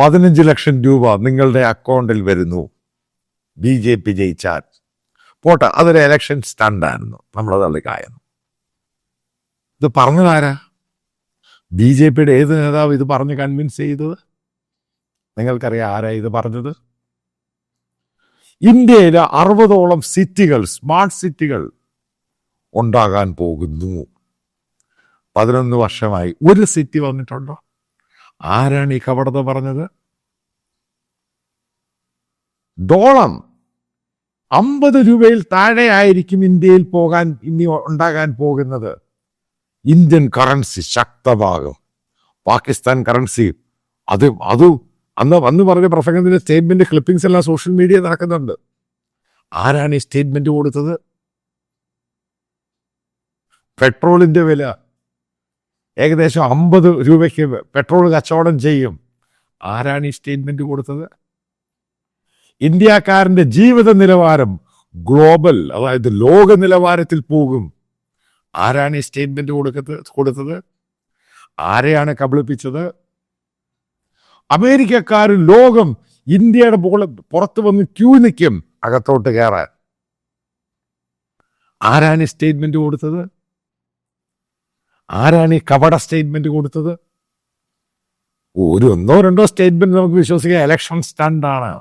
പതിനഞ്ച് ലക്ഷം രൂപ നിങ്ങളുടെ അക്കൗണ്ടിൽ വരുന്നു. ബി ജെ പി ജയിച്ചാൽ. പോട്ടെ അതൊരു എലക്ഷൻ സ്റ്റണ്ടായിരുന്നു നമ്മളത് അള്ളിക്കായെന്നു ഇത് പറഞ്ഞതാരാ ബി ജെ പിയുടെ ഏത് നേതാവ് ഇത് പറഞ്ഞ് കൺവിൻസ് ചെയ്തത്? നിങ്ങൾക്കറിയാം ആരാ ഇത് പറഞ്ഞത്? ഇന്ത്യയിലെ അറുപതോളം സിറ്റികൾ സ്മാർട്ട് സിറ്റികൾ ഉണ്ടാകാൻ പോകുന്നു. പതിനൊന്ന് വർഷമായി ഒരു സിറ്റി വന്നിട്ടുണ്ടോ? ആരാണ് ഈ കപടത പറഞ്ഞത്? ഡോളം അമ്പത് രൂപയിൽ താഴെ ആയിരിക്കും ഇന്ത്യയിൽ പോകാൻ ഇനി ഉണ്ടാകാൻ പോകുന്നത്. ഇന്ത്യൻ കറൻസി ശക്തമാകും. പാകിസ്ഥാൻ കറൻസി അത് അത് അന്ന് അന്ന് പറഞ്ഞ പ്രസംഗത്തിന്റെ സ്റ്റേറ്റ്മെന്റ് ക്ലിപ്പിംഗ്സ് എല്ലാം സോഷ്യൽ മീഡിയ നടക്കുന്നുണ്ട്. ആരാണ് ഈ സ്റ്റേറ്റ്മെന്റ് കൊടുത്തത്? പെട്രോളിന്റെ വില. ഏകദേശം അമ്പത് രൂപയ്ക്ക് പെട്രോൾ കച്ചവടം ചെയ്യും. ആരാണ് ഈ സ്റ്റേറ്റ്മെന്റ് കൊടുത്തത്? ഇന്ത്യക്കാരന്റെ ജീവിത നിലവാരം ഗ്ലോബൽ അതായത് ലോക നിലവാരത്തിൽ പോകും. ആരാണ് ഈ സ്റ്റേറ്റ്മെന്റ് കൊടുക്കത്ത് കൊടുത്തത്? ആരെയാണ് കബളിപ്പിച്ചത്? അമേരിക്കക്കാരും ലോകം ഇന്ത്യയുടെ പുറത്ത് വന്ന് ക്യൂ നിൽക്കും അകത്തോട്ട് കയറാൻ. ആരാണ് സ്റ്റേറ്റ്മെന്റ് കൊടുത്തത്? ആരാണ് ഈ കപട സ്റ്റേറ്റ്മെന്റ് കൊടുത്തത്? ഒരു ഒന്നോ രണ്ടോ സ്റ്റേറ്റ്മെന്റ് നമുക്ക് വിശ്വസിക്കാം. ഇലക്ഷൻ സ്റ്റണ്ടാണ്